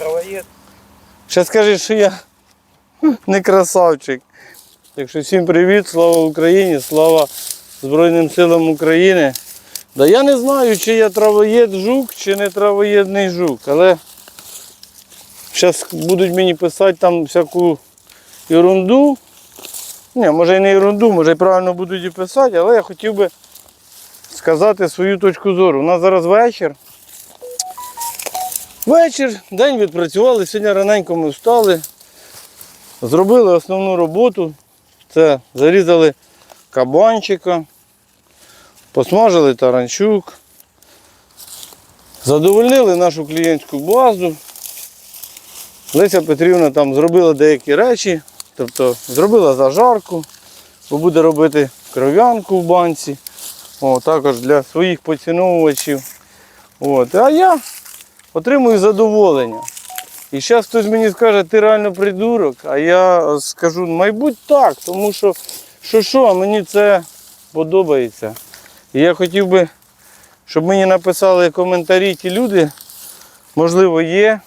травоєд. Ще скажи, що я не красавчик. Так що всім привіт, слава Україні, слава Збройним силам України. Да я не знаю, чи я травоєд жук, чи не травоєдний жук, але зараз будуть мені писати там всяку ерунду. Ні, може і не ерунду, може і правильно будуть і писати, але я хотів би сказати свою точку зору. У нас зараз вечір. Вечір, день відпрацювали, сьогодні раненько ми встали. Зробили основну роботу. Це зарізали кабанчика, посмажили таранчук, задовольнили нашу клієнтську базу. Леся Петрівна там зробила деякі речі, тобто зробила зажарку, бо буде робити кров'янку в банці. О, також для своїх поціновувачів. От. А я отримую задоволення. І зараз хтось мені скаже, ти реально придурок, а я скажу, мабуть, так, тому що що, що мені це подобається. І я хотів би, щоб мені написали коментарі ті люди, можливо, є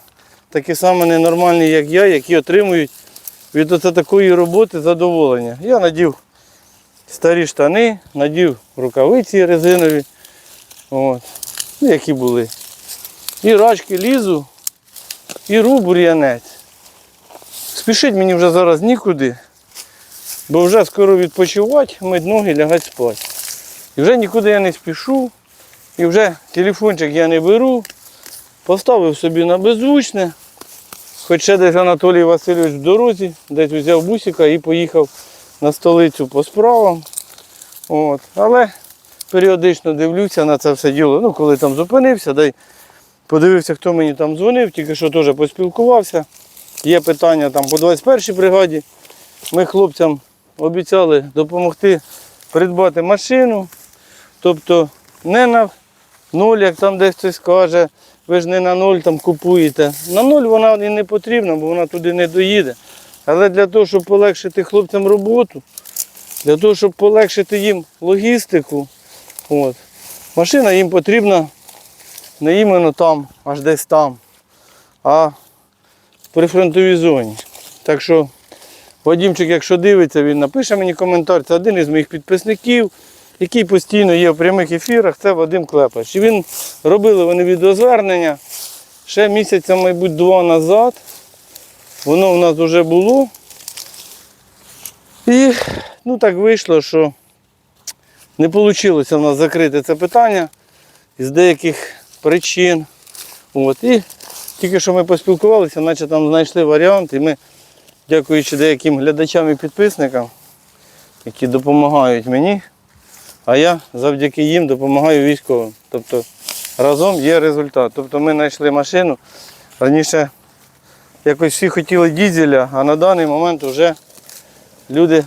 такі самі ненормальні, як я, які отримують від такої роботи задоволення. Я надів старі штани, надів рукавиці резинові, от, ну, які були. І рачки лізу, і ру бур'янець. Спішить мені вже зараз нікуди, бо вже скоро відпочивати, мить ноги, лягати спати. І вже нікуди я не спішу, і вже телефончик я не беру. Поставив собі на беззвучне. Хоч ще десь Анатолій Васильович в дорозі, десь взяв бусика і поїхав на столицю по справам. От. Але періодично дивлюся на це все діло. Ну, коли там зупинився, дай подивився, хто мені там дзвонив, тільки що теж поспілкувався. Є питання там по 21-й бригаді. Ми хлопцям обіцяли допомогти придбати машину. Тобто не на нуль, як там десь хтось каже, ви ж не на нуль там купуєте. На нуль вона і не потрібна, бо вона туди не доїде. Але для того, щоб полегшити хлопцям роботу, для того, щоб полегшити їм логістику, от, машина їм потрібна не іменно там, аж десь там, а при фронтовій зоні. Так що Вадімчик, якщо дивиться, він напише мені коментар. Це один із моїх підписників, який постійно є в прямих ефірах, це Вадим Клепач. І він робили вони відеозвернення ще місяця, мабуть, два назад. Воно в нас вже було. І ну, так вийшло, що не вийшло в нас закрити це питання із деяких причин. От. І тільки що ми поспілкувалися, наче там знайшли варіант, і ми, дякуючи деяким глядачам і підписникам, які допомагають мені, а я завдяки їм допомагаю військовим. Тобто разом є результат. Тобто ми знайшли машину. Раніше якось всі хотіли дізеля, а на даний момент вже люди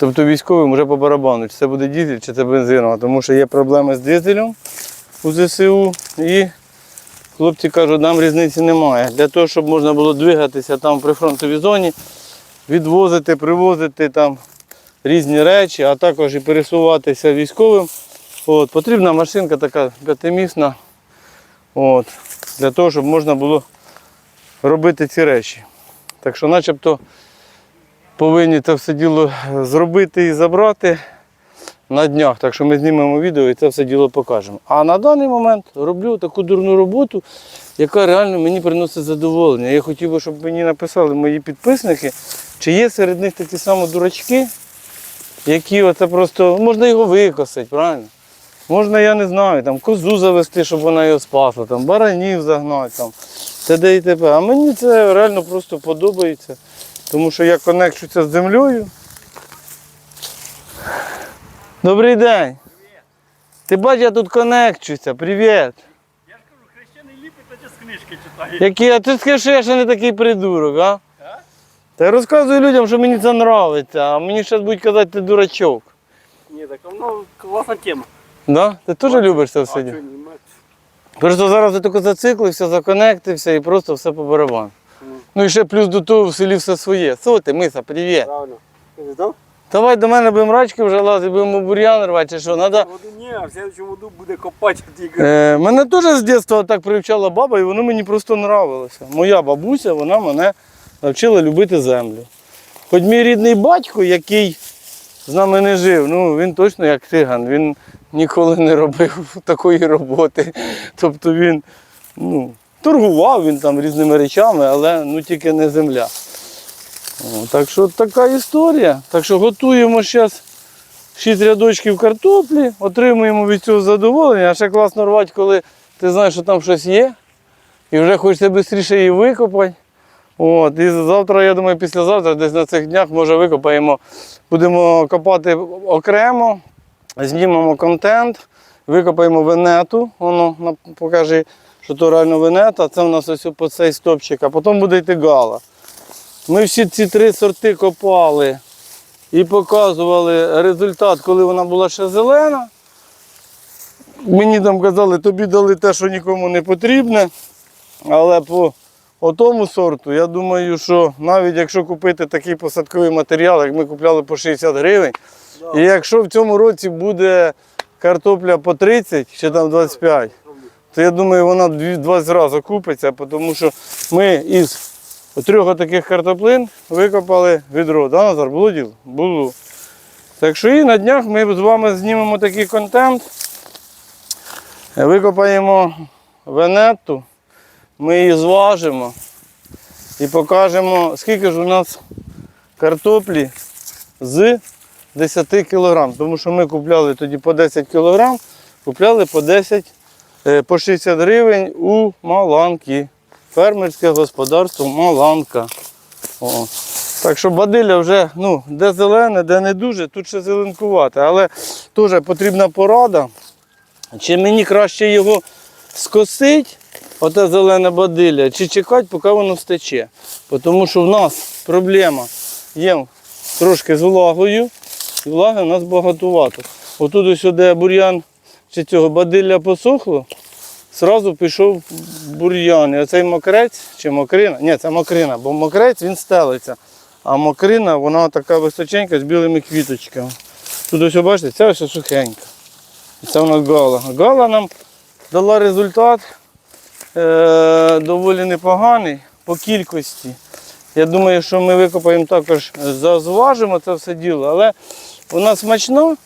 Тобто військовим вже по барабану, чи це буде дизель, чи це бензинова, тому що є проблеми з дизелем у ЗСУ і хлопці кажуть, нам різниці немає. Для того, щоб можна було двигатися там при фронтовій зоні, відвозити, привозити там різні речі, а також і пересуватися військовим. От, потрібна машинка така п'ятимісна, от, для того, щоб можна було робити ці речі. Так що начебто повинні це все діло зробити і забрати на днях. Так що ми знімемо відео і це все діло покажемо. А на даний момент роблю таку дурну роботу, яка реально мені приносить задоволення. Я хотів би, щоб мені написали мої підписники, чи є серед них такі самі дурачки, які оце просто можна його викосити, правильно? Можна, я не знаю, там козу завести, щоб вона його спасла, там баранів загнати, там, т.д. і т.п. А мені це реально просто подобається. Тому що я конекчуся з землею. Добрий день. Ти бач, я тут конекчуся. Привіт. Я ж кажу, хрещений ліпить, та з книжки читає. Який, а ти скажи, що я ще не такий придурок, а? А? Та я розказую людям, що мені це подобається, а мені зараз будуть казати, ти дурачок. Ні, так ну класна тема. Да? Ти теж любиш це все? А діло? чого ні, мать? Просто зараз я тільки зациклився, законектився і просто все по барабану. Ну. Ну і ще плюс до того в селі все своє. Соти, миса, привіт. Правильно. Ти здав? Давай до мене будемо рачки вже лазити, будемо бур'ян рвати, чи що? Надо... Ні, а в следующому году буде копати тільки. Е, мене теж з дитинства так привчала баба, і воно мені просто нравилося. Моя бабуся, вона мене навчила любити землю. Хоч мій рідний батько, який з нами не жив, ну він точно як тиган, він ніколи не робив такої роботи. Тобто він ну, торгував він там різними речами, але ну, тільки не земля. Так що така історія. Так що готуємо зараз шість рядочків картоплі, отримуємо від цього задоволення. А ще класно рвати, коли ти знаєш, що там щось є, і вже хочеться швидше її викопати. От, і завтра, я думаю, післязавтра, десь на цих днях, може, викопаємо, будемо копати окремо, знімемо контент, викопаємо венету, воно покаже, що то реально венета, це у нас ось цей стопчик, а потім буде йти гала. Ми всі ці три сорти копали і показували результат, коли вона була ще зелена. Мені там казали, тобі дали те, що нікому не потрібне. Але по тому сорту, я думаю, що навіть якщо купити такий посадковий матеріал, як ми купляли по 60 гривень, і якщо в цьому році буде картопля по 30 чи там 25, то я думаю, вона дві- 20 разів окупиться, тому що ми із трьох таких картоплин викопали відро. Да, Назар, було діло? Було. Так що і на днях ми з вами знімемо такий контент. Викопаємо венетту, ми її зважимо і покажемо, скільки ж у нас картоплі з 10 кг. Тому що ми купляли тоді по 10 кг, купляли по 10, е, по 60 гривень у Маланки. Фермерське господарство Маланка. О. Так що бадилля вже ну, де зелене, де не дуже, тут ще зеленкувати. Але теж потрібна порада. Чи мені краще його скосити, оте зелене бадилля, чи чекати, поки воно стече. Тому що в нас проблема є трошки з влагою, і влаги у нас багатувато. Отут ось де бур'ян чи цього бадилля посохло, Зразу пішов бур'ян. І оцей мокрець чи мокрина? Ні, це мокрина, бо мокрець він стелиться. А мокрина, вона така височенька з білими квіточками. Тут ось бачите, це ось сухенька. І Це нас гала. Гала нам дала результат е, доволі непоганий по кількості. Я думаю, що ми викопаємо також, зазважимо це все діло, але вона смачна.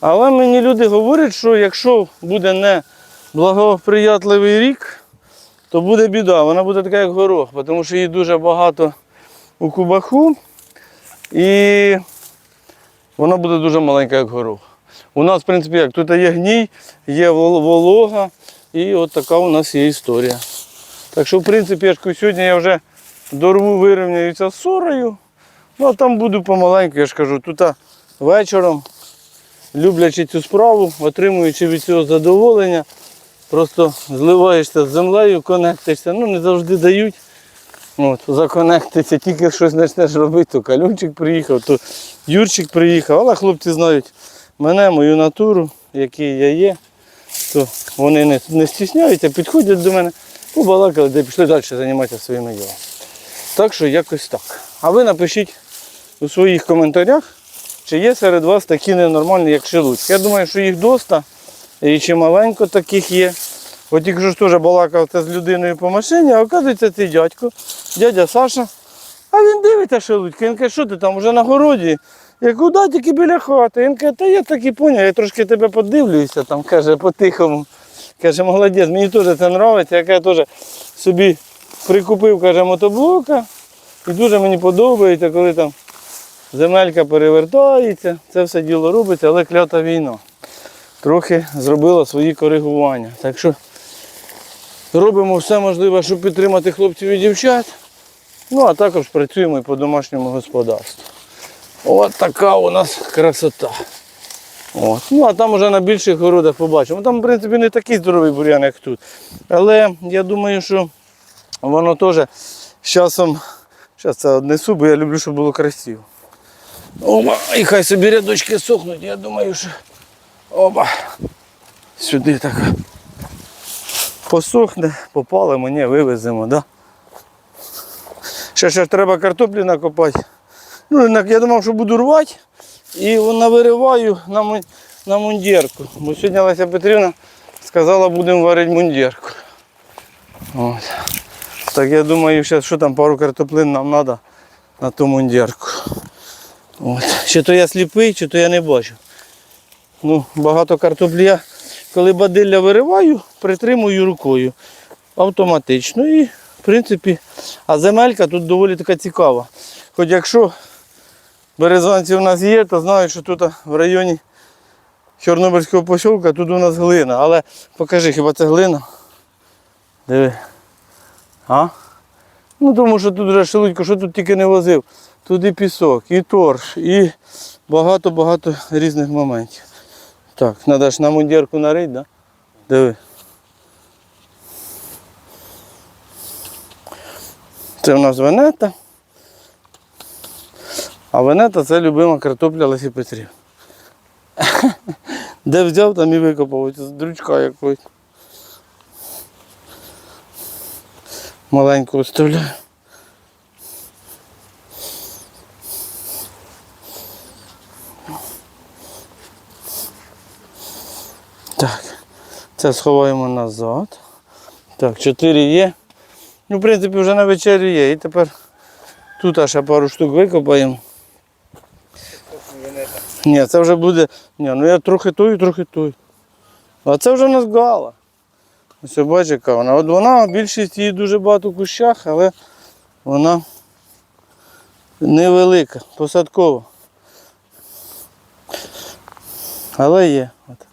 Але мені люди говорять, що якщо буде не благоприятливий рік, то буде біда. Вона буде така, як горох, тому що її дуже багато у кубаху і вона буде дуже маленька, як горох. У нас, в принципі, як тут є гній, є волога, і от така у нас є історія. Так що, в принципі, я сьогодні я вже дорву вирівняюся з сорою. Ну а там буду помаленьку, я ж кажу, тут вечором, люблячи цю справу, отримуючи від цього задоволення, просто зливаєшся з землею, конектишся. Ну, не завжди дають. От, законектиться, тільки щось почнеш робити, то калюнчик приїхав, то Юрчик приїхав, але хлопці знають мене, мою натуру, який я є, то вони не, не стісняються, підходять до мене, побалакали, де пішли далі займатися своїми ділами. Так що якось так. А ви напишіть у своїх коментарях, чи є серед вас такі ненормальні, як шелудьки. Я думаю, що їх доста, і чималенько таких є. От тільки ж теж балакав з людиною по машині, а оказується цей дядько, дядя Саша. А він дивиться шелудьки, він каже, що ти там вже на городі? Я кажу, да, тільки біля хати. Він каже, та я так і поняв, я трошки тебе подивлюся, там, каже, по-тихому. Каже, молодець, мені теж це подобається. Я каже, теж собі прикупив, каже, мотоблока. І дуже мені подобається, коли там земелька перевертається, це все діло робиться, але клята війна. Трохи зробила свої коригування. Так що робимо все можливе, щоб підтримати хлопців і дівчат. Ну, а також працюємо і по домашньому господарству. От така у нас красота. От. Ну, а там вже на більших городах побачимо. Там, в принципі, не такий здоровий бур'ян, як тут. Але я думаю, що воно теж з часом. Зараз це однесу, бо я люблю, щоб було красиво. Оба, і хай собі рядочки сохнуть, я думаю, що. Оба. Сюди так. Посохне, попалимо, ні, вивеземо, да? Ще ще треба картоплі накопати. Ну, я думав, що буду рвати. І вона вириваю на, на мундірку. Бо сьогодні Леся Петрівна сказала, будемо варити мундірку. От. Так я думаю, ще, що там пару картоплин нам треба на ту мундірку. От. Чи то я сліпий, чи то я не бачу. Ну, багато картоплі я, коли бадилля вириваю, притримую рукою автоматично. І, в принципі, а земелька тут доволі така цікава. Хоч якщо березанці у нас є, то знаю, що тут в районі Чорнобильського посілка тут у нас глина. Але покажи, хіба це глина? Диви. А? Ну тому що тут вже шелудько, що тут тільки не возив. Тут і пісок, і торф, і багато-багато різних моментів. Так, треба ж на мундірку нарити, да? Диви. Це у нас венета. А венета це любима картопля Лесі Петрів. Де взяв, там і викопав з дрючка якось. Маленьку оставляю. Це сховаємо назад. Так, чотири є. Ну, в принципі, вже на вечерю є. І тепер тут ще пару штук викопаємо. Ні, це вже буде. Ні, ну я трохи той, трохи той. А це вже в нас гала. Ось бачиш, яка вона. От вона, більшість її дуже багато в кущах, але вона невелика, посадкова. Але є. Отак.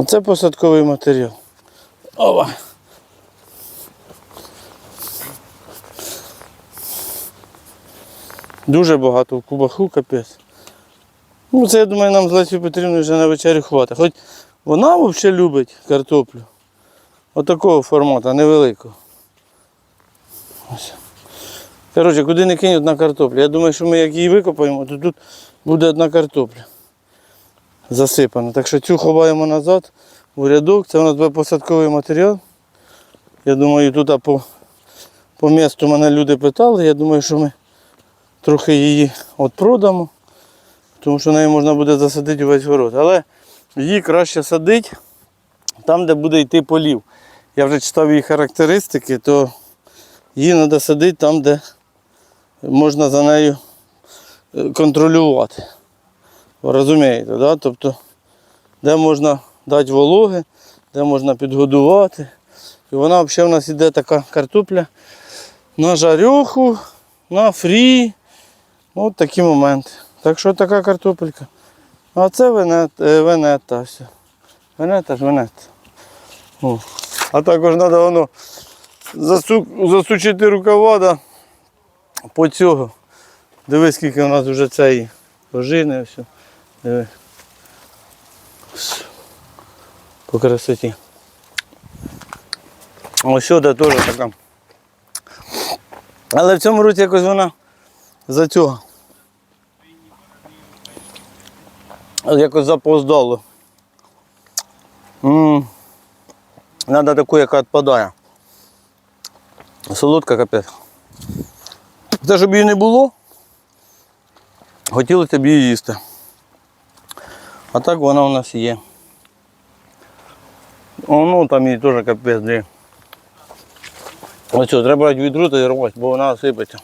Оце посадковий матеріал. Ова. Дуже багато в кубаху капець. Ну, це, я думаю, нам з Лесією Петрівною вже на вечерю хватить. Хоч вона взагалі любить картоплю. Отакого формату, невеликого. Ось. Коротше, куди не кинь одна картопля. Я думаю, що ми як її викопаємо, то тут буде одна картопля. Засипана. Так що цю ховаємо назад у рядок. Це у нас буде посадковий матеріал. Я думаю, тут по, по місту мене люди питали. Я думаю, що ми трохи її от продамо, тому що нею можна буде засадити увесь город. Але її краще садити там, де буде йти полів. Я вже читав її характеристики, то її треба садити там, де можна за нею е, контролювати. Розумієте, да? тобто, де можна дати вологи, де можна підгодувати. І вона взагалі в нас іде така картопля на жарюху, на фрі. От такі моменти. Так що така картопелька. А це е, венета. Все. Венета ж венета. О. А також треба воно засу, засучити рукава да, по цього. Дивись, скільки у нас вже цієї ожини. Все. Диви. По красоті. Ось сюди теж така. Але в цьому році якось вона за цього. Якось запоздало. Надо таку, яка відпадає. Солодка капець. Це щоб її не було, хотілося б її їсти. А так вона у нас є. О, ну там її теж капець. Де. Ось треба брати відру і рвати, бо вона сипеться.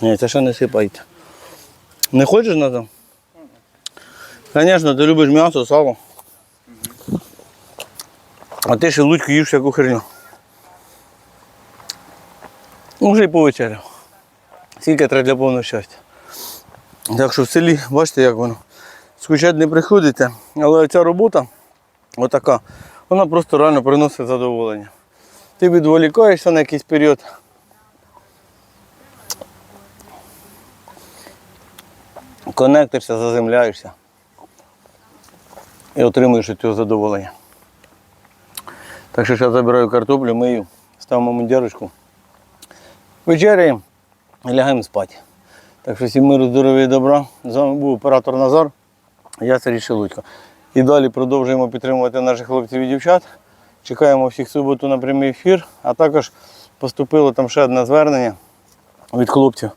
Ні, це ще не сипається. Не хочеш на там? Звісно, ти любиш м'ясо, сало. А ти ще лучку їш яку херню. Ну, вже й повечеряв. Скільки треба для повного щастя. Так що в селі, бачите, як воно. Скучати не приходите, але ця робота, отака, вона просто реально приносить задоволення. Ти відволікаєшся на якийсь період. Конектишся, заземляєшся і отримуєш цього задоволення. Так що зараз забираю картоплю, мию, ставимо мундірочку, вечеряємо і лягаємо спати. Так що всім миру, здоров'я і добра. З вами був оператор Назар, я Сергій Шелудько. І далі продовжуємо підтримувати наших хлопців і дівчат. Чекаємо всіх суботу на прямий ефір. А також поступило там ще одне звернення від хлопців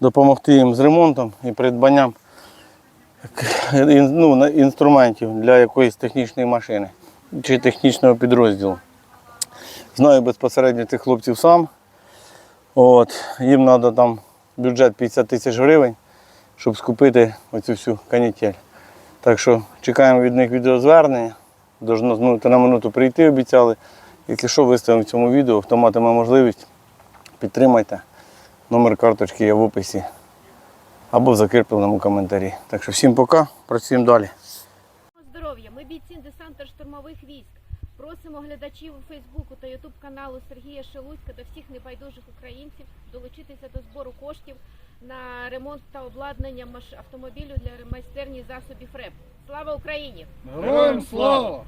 допомогти їм з ремонтом і придбанням ну, інструментів для якоїсь технічної машини чи технічного підрозділу. Знаю безпосередньо цих хлопців сам. От, їм треба там бюджет 50 тисяч гривень, щоб скупити оцю всю канітель. Так що чекаємо від них відеозвернення. Должно з минути на минуту прийти, обіцяли. Якщо що, виставимо в цьому відео, хто матиме можливість, підтримайте. Номер карточки є в описі або в закріпленому коментарі. Так що всім пока, працюємо далі. Здоров'я! Ми бійці десанта штурмових військ. Просимо глядачів у Фейсбуку та Ютуб каналу Сергія Шелудька та всіх небайдужих українців долучитися до збору коштів на ремонт та обладнання автомобілю для майстерні засобів РЕП. Слава Україні! Героям слава!